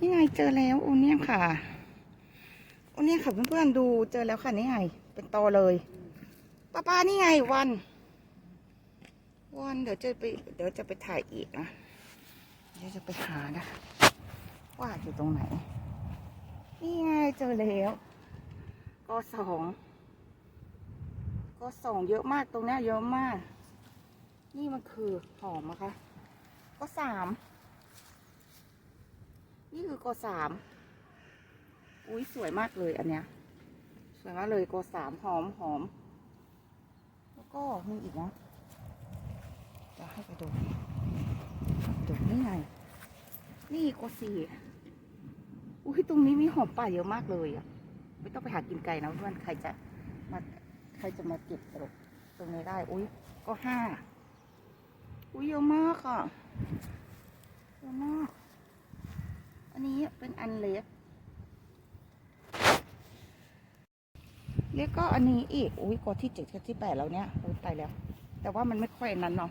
นี่ไงเจอแล้วโอเนี่ยค่ะโอเนี่ยค่ะเพื่อนๆดูเจอแล้วค่ะนี่ไง เป็นตอเลยป้าป้านี่ไงวันวันเดี๋ยวจะไปเดี๋ยวจะไปถ่ายอีกนะเดี๋ยวจะไปหานะว่าอยู่ตรงไหน นี่ไงเจอแล้วก็สองก็สองเยอะมากตรงนี้เยอะมาก นี่มันคือหอมนะคะ ก็สาม คือกสาม อุ้ยสวยมากเลยอันเนี้ย สวยมากเลยโกสามหอมหอม แล้วก็มีอีกนะจะให้ไปดูดูนี่ไง นี่โกสี่อุ้ยตรงนี้มีหอมป่าเยอะมากเลยอะ ไม่ต้องไปหากินไก่นะเพื่อนใครจะมาใครจะมาเก็บตรงตรงนี้ได้ อุ้ยก็ห้าอุ้ยเยอะมากอะเยอะมาก อันนี้เป็นอันเล็กเล็กก็อันนี้อีก อุ้ยกอที่เจ็ดกับที่แปดแล้วเนี่ย อุ้ยตายแล้ว แต่ว่ามันไม่ค่อยนั้นเนาะ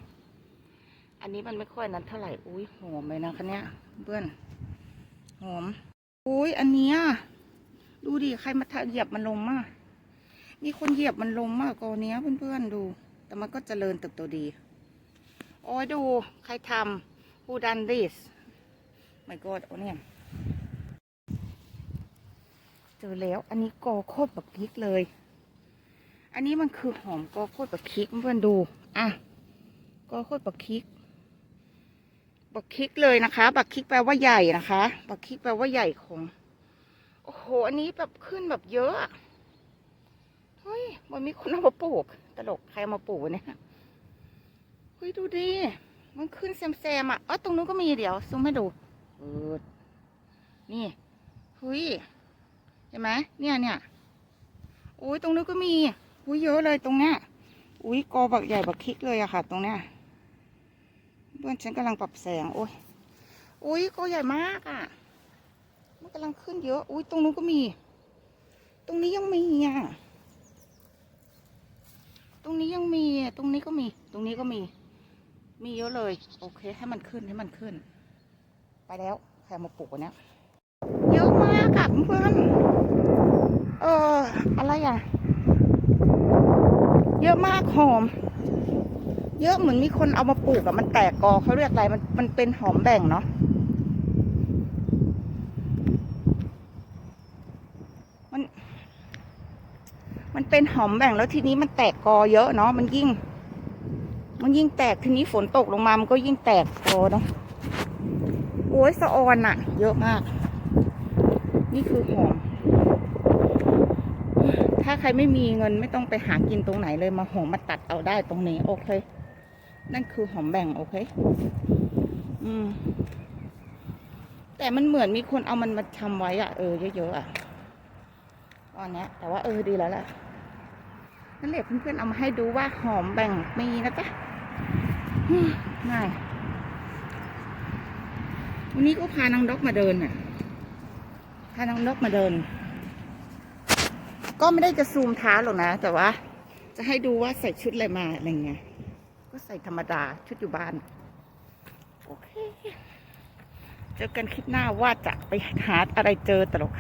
อันนี้มันไม่ค่อยนั้นเท่าไหร่ อุ้ยหอมเลยนะคะเนี่ยเพื่อน หอม อุ้ยอันเนี้ยดูดิ ใครมาเหยียบมันลงมาก มีคนเหยียบมันลงมากกว่านี้เพื่อนๆดู แต่มันก็เจริญเติบโตดี โอ้ยดู ใครทำ who done this my god โอ้เนี่ย เจอแล้ว อันนี้กอโคตรแบบพริกเลย อันนี้มันคือหอมกอโคตรแบบพริกเพื่อนดู อะ กอโคตรแบบพริก บักคิกเลยนะคะ บักคิกแปลว่าใหญ่นะคะ บักคิกแปลว่าใหญ่ของ โอ้โห อันนี้แบบขึ้นแบบเยอะเฮ้ยมันมีคนเอามาปลูก ตลกใครเอามาปลูกเนี่ยเฮ้ยดูดิ มันขึ้นแซมๆอะเออตรงนู้นก็มีเดี๋ยวซูมให้ดูเออนี่เฮ้ย เห็นไหมเนี่ยเนี่ยโอ้ยตรงนู้นก็มีอุ้ยเยอะเลยตรงเนี้ยอุ้ยกอบักใหญ่บักคิกเลยอะค่ะ ตรงเนี้ยเพื่อนฉันกำลังปรับแสงโอ้ยอุ้ยกอใหญ่มากอะมันกำลังขึ้นเยอะอุ้ยตรงนู้นก็มี ตรงนี้ยังมีอะตรงนี้ยังมีตรงนี้ก็มี ตรงนี้ก็มี มีเยอะเลย โอเค ให้มันขึ้นให้มันขึ้น ไปแล้วใครมาปลูกวันเนี้ยเยอะมากอะเพื่อน เออ อะไรอะ เยอะมากหอม เยอะเหมือนมีคนเอามาปลูกอะมันแตกกอเขาเรียกอะไร มันมันเป็นหอมแบ่งเนาะ มัน มันเป็นหอมแบ่งแล้วทีนี้มันแตกกอเยอะเนาะ มันยิ่ง มันยิ่งแตกทีนี้ฝนตกลงมา มันก็ยิ่งแตกกอเนาะ โอ้ยสะออนอะเยอะมาก นี่คือหอม ถ้าใครไม่มีเงินไม่ต้องไปหากินตรงไหนเลยมาหอมมาตัดเอาได้ตรงนี้โอเค นั่นคือหอมแบ่งโอเค อืม แต่มันเหมือนมีคนเอามันมาทำไว้อะเออเยอะๆอะตอนนี้แต่ว่าเออดีแล้วแหละนั่นแหละเพื่อนๆเอามาให้ดูว่าหอมแบ่งมีนะจ๊ะง่ายวันนี้ก็พานางดอกมาเดินน่ะ พานางดอกมาเดิน ก็ไม่ได้จะซูมเท้าหรอกนะ แต่ว่า จะให้ดูว่าใส่ชุดอะไรมาอะไรเงี้ย ก็ใส่ธรรมดาชุดอยู่บ้าน โอเค เจอกันคลิปหน้าว่าจะไปหาอะไรเจอตลก